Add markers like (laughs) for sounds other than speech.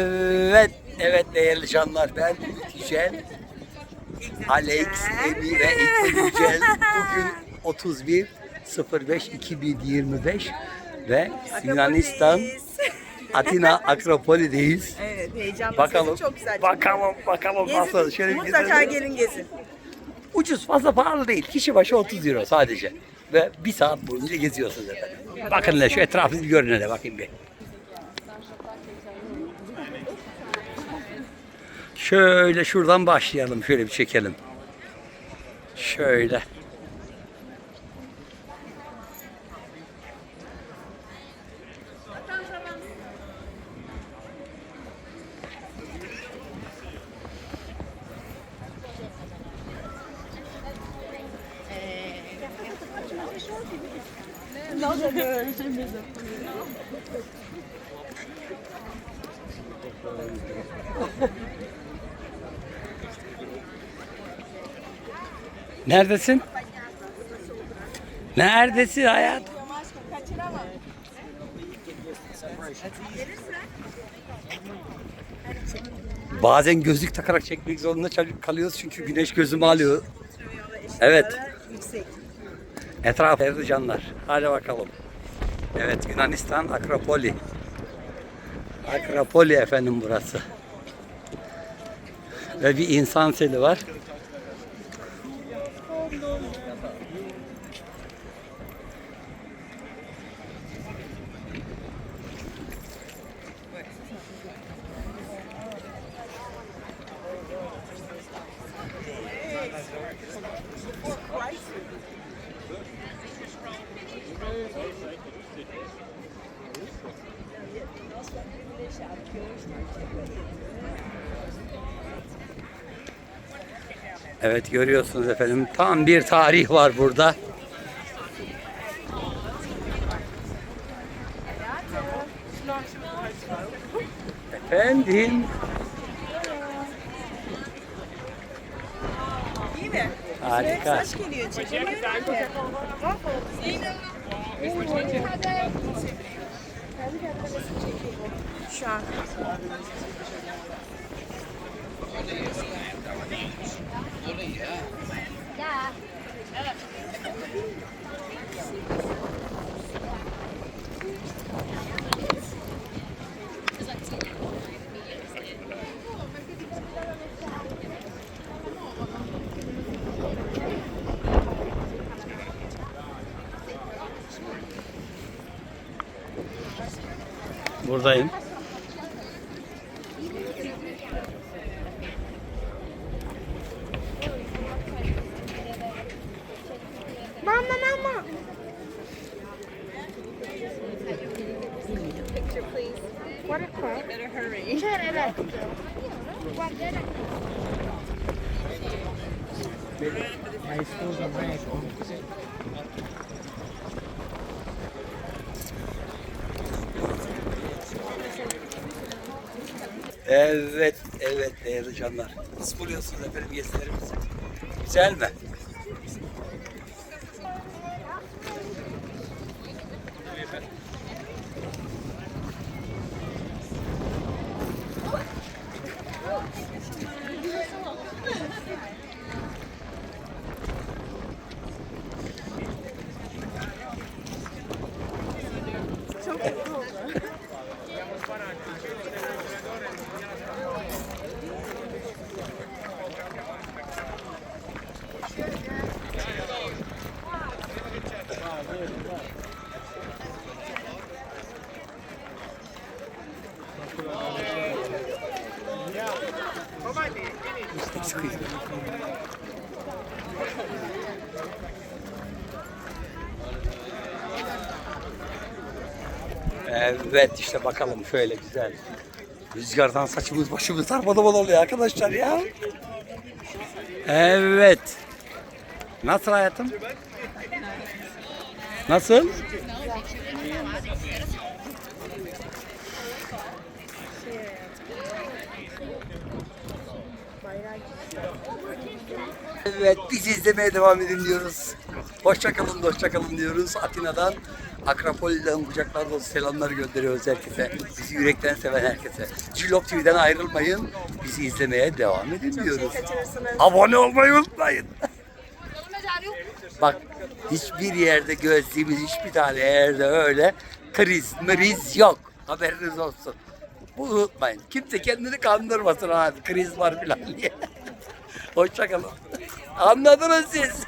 Evet, evet değerli canlar. Ben Yücel, Alex, Emi ve İlknur Yücel. Bugün 31 05 2025 ve Yunanistan Atina Akropoli'deyiz. Evet heyecanlı. Bakalım, Çok güzel. bakalım, bakalım nasıl. Gezin, Şöyle bir mutlaka gezelim. gelin gezin. Ucuz, fazla pahalı değil. Kişi başı 30 euro sadece. Ve bir saat boyunca geziyorsunuz efendim. Bakın hele şu etrafı bir görün hele bakayım bir. Şöyle şuradan başlayalım. Şöyle bir çekelim. Şöyle. (laughs) Neredesin? Neredesin hayatım? Bazen gözlük takarak çekmek zorunda kalıyoruz çünkü güneş gözümü alıyor. Evet. Etraf evde canlar. Hadi bakalım. Evet Yunanistan Akropoli. Akropoli efendim burası. Ve bir insan seli var. Evet görüyorsunuz efendim. Tam bir tarih var burada. Efendim. İyi mi? Harika. Saç geliyor. Çekemiyorum ki. Şu an. Buradayım. Mama mama. What a crap. Better hurry. Evet, evet değerli canlar. Nasıl buluyorsunuz efendim gezilerimizi? Güzel mi? Evet işte bakalım şöyle güzel. Rüzgardan saçımız başımız darmadağın oluyor arkadaşlar ya. Evet. Nasıl hayatım? Nasıl? Evet biz izlemeye devam edin diyoruz. Hoşçakalın hoşçakalın diyoruz Atina'dan. Akropoli'den kucaklar selamlar gönderiyoruz herkese. Bizi yürekten seven herkese. Cillop TV'den ayrılmayın. Bizi izlemeye devam edin diyoruz. Abone olmayı unutmayın. Bak hiçbir yerde gözlediğimiz hiçbir tane yerde öyle kriz mriz yok. Haberiniz olsun. Bunu unutmayın. Kimse kendini kandırmasın ha kriz var filan diye. (laughs) Hoşçakalın. Anladınız siz.